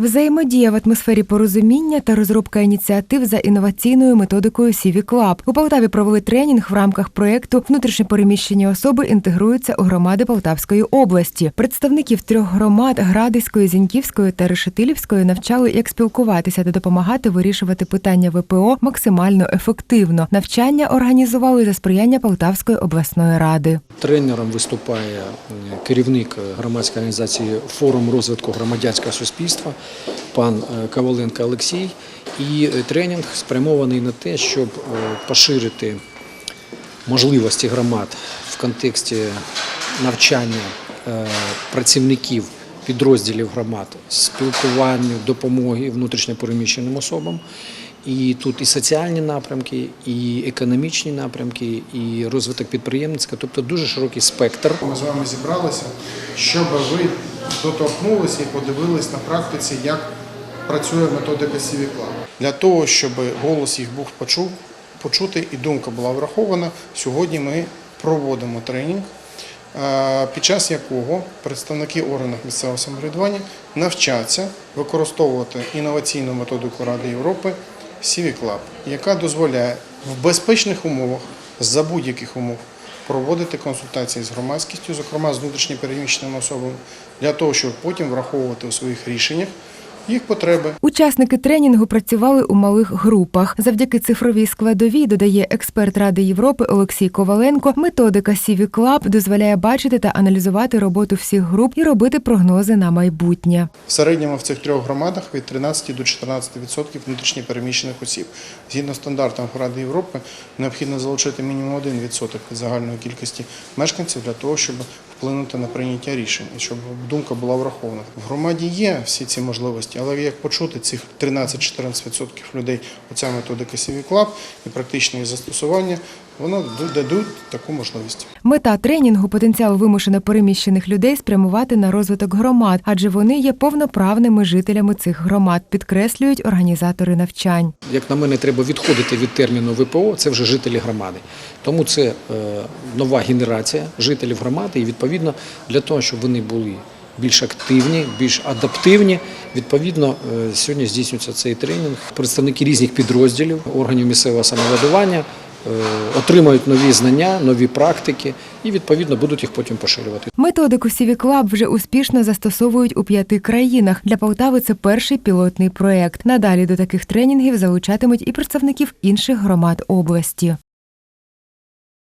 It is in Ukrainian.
Взаємодія в атмосфері порозуміння та розробка ініціатив за інноваційною методикою CV Club. У Полтаві провели тренінг в рамках проєкту Внутрішньопереміщені особи інтегруються у громади Полтавської області. Представників трьох громад Градиської, Зіньківської та Решетилівської навчали, як спілкуватися та допомагати вирішувати питання ВПО максимально ефективно. Навчання організували за сприяння Полтавської обласної ради. Тренером виступає е, керівник громадської організації Форум розвитку громадянського суспільства, пан е, Коваленко Олексій. І е, тренінг спрямований на те, щоб е, поширити можливості громад в контексті навчання працівників підрозділів громад, спілкуванню, допомоги внутрішньопереміщеним особам. І тут і соціальні напрямки, і економічні напрямки, і розвиток підприємництва, тобто дуже широкий спектр. Ми з вами зібралися, щоб ви доторкнулися і подивились на практиці, як працює методика CV Club. Для того, щоб голос їх був почув, почути і думка була врахована, сьогодні ми проводимо тренінг, е, під час якого представники органів місцевого самоврядування навчаться використовувати інноваційну методику Ради Європи CV Club, яка дозволяє в безпечних умовах, за будь-яких умов, проводити консультації з громадськістю, зокрема з внутрішньопереміщеними особами, для того, щоб потім враховувати у своїх рішеннях їх потреби. Учасники тренінгу працювали у малих групах. Завдяки цифровій складовій, додає експерт Ради Європи Олексій Коваленко. Методика CV Club дозволяє бачити та аналізувати роботу всіх груп і робити прогнози на майбутнє. В середньому в цих трьох громадах від 13 до 14% внутрішньо переміщених осіб. Згідно стандартам Ради Європи, необхідно залучити мінімум 1% від загальної кількості мешканців для того, щоб вплинути на прийняття рішень і щоб думка була врахована. В громаді є всі ці можливості, але як почути цих 13-14% людей оця методика CV Club і практичне її застосування, воно дадуть таку можливість. Мета тренінгу потенціал вимушено переміщених людей спрямувати на розвиток громад, адже вони є повноправними жителями цих громад, підкреслюють організатори навчань. Як на мене, треба відходити від терміну ВПО, це вже жителі громади. Тому це е, нова генерація жителів громади, і відповідно для того, щоб вони були більш активні, більш адаптивні. Відповідно, е, сьогодні здійснюється цей тренінг. Представники різних підрозділів органів місцевого самоврядування е, отримають нові знання, нові практики і відповідно будуть їх потім поширювати. Методику CV Club вже успішно застосовують у п'яти країнах. Для Полтави це перший пілотний проєкт. Надалі до таких тренінгів залучатимуть і представників інших громад області.